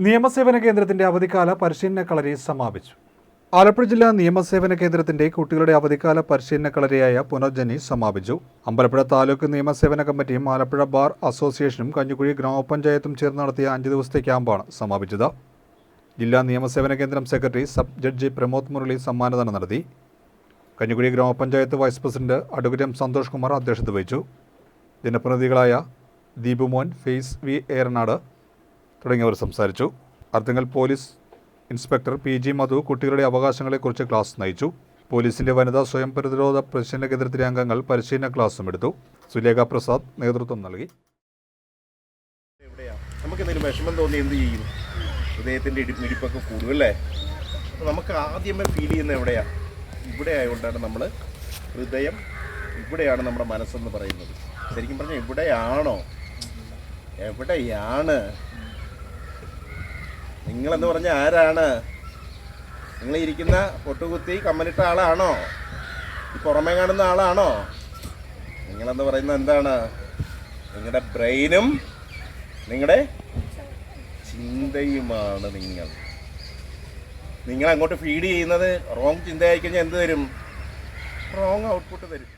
നിയമസേവന കേന്ദ്രത്തിന്റെ അവധിക്കാല പരിശീലന കളരി സമാപിച്ചു. ആലപ്പുഴ ജില്ലാ നിയമസേവന കേന്ദ്രത്തിന്റെ കുട്ടികളുടെ അവധിക്കാല പരിശീലന കളരിയായ പുനർജനി സമാപിച്ചു. അമ്പലപ്പുഴ താലൂക്ക് നിയമസേവന കമ്മിറ്റിയും ആലപ്പുഴ ബാർ അസോസിയേഷനും കഞ്ഞിക്കുഴി ഗ്രാമപഞ്ചായത്തും ചേർന്ന് നടത്തിയ അഞ്ചു ദിവസത്തെ ക്യാമ്പാണ് സമാപിച്ചത്. ജില്ലാ നിയമസേവന കേന്ദ്രം secretary sub judge Pramod Murali സമ്മാനദാനം നടത്തി. കഞ്ഞിക്കുഴി ഗ്രാമപഞ്ചായത്ത് vice president advocate Santhosh Kumar അധ്യക്ഷത വഹിച്ചു. ജനപ്രതിനിധികളായ ദീപുമോൻ ഫെയ്സ് വി ഏറനാട് തുടങ്ങിയവർ സംസാരിച്ചു. Arthunkal police inspector P G Madhu കുട്ടികളുടെ അവകാശങ്ങളെക്കുറിച്ച് ക്ലാസ് നയിച്ചു. പോലീസിന്റെ വനിതാ സ്വയം പ്രതിരോധ പരിശീലന കേന്ദ്രത്തിലെ അംഗങ്ങൾ പരിശീലന ക്ലാസ്സും എടുത്തു. സുലേഖ പ്രസാദ് നേതൃത്വം നൽകി. നമുക്ക് എന്തെങ്കിലും വിഷമം തോന്നി എന്ത് ചെയ്യും? ഹൃദയത്തിന്റെ ഇടി ഇടിപ്പൊക്കെ കൂടും അല്ലേ? അപ്പോൾ നമുക്ക് ആദ്യമേ ഫീൽ ചെയ്യുന്ന എവിടെയാ? ഇവിടെ ആയതുകൊണ്ടാണ് നമ്മൾ ഹൃദയം ഇവിടെയാണ് നമ്മുടെ മനസ്സെന്ന് പറയുന്നത്. ശരിക്കും പറഞ്ഞാൽ ഇവിടെയാണോ? എവിടെയാണ്? നിങ്ങളെന്ന് പറഞ്ഞ ആരാണ്? നിങ്ങൾ ഇരിക്കുന്ന പൊട്ടുകുത്തി കമ്മലിട്ട ആളാണോ? ഈ പുറമേ കാണുന്ന ആളാണോ? നിങ്ങളെന്ന് പറയുന്നത് എന്താണ്? നിങ്ങളുടെ ബ്രെയിനും നിങ്ങളുടെ ചിന്തയുമാണ് നിങ്ങൾ. നിങ്ങൾ അങ്ങോട്ട് ഫീഡ് ചെയ്യുന്നത് റോങ് ചിന്തയായി കഴിഞ്ഞാൽ എന്ത് തരും? റോങ് ഔട്ട്പുട്ട് തരും.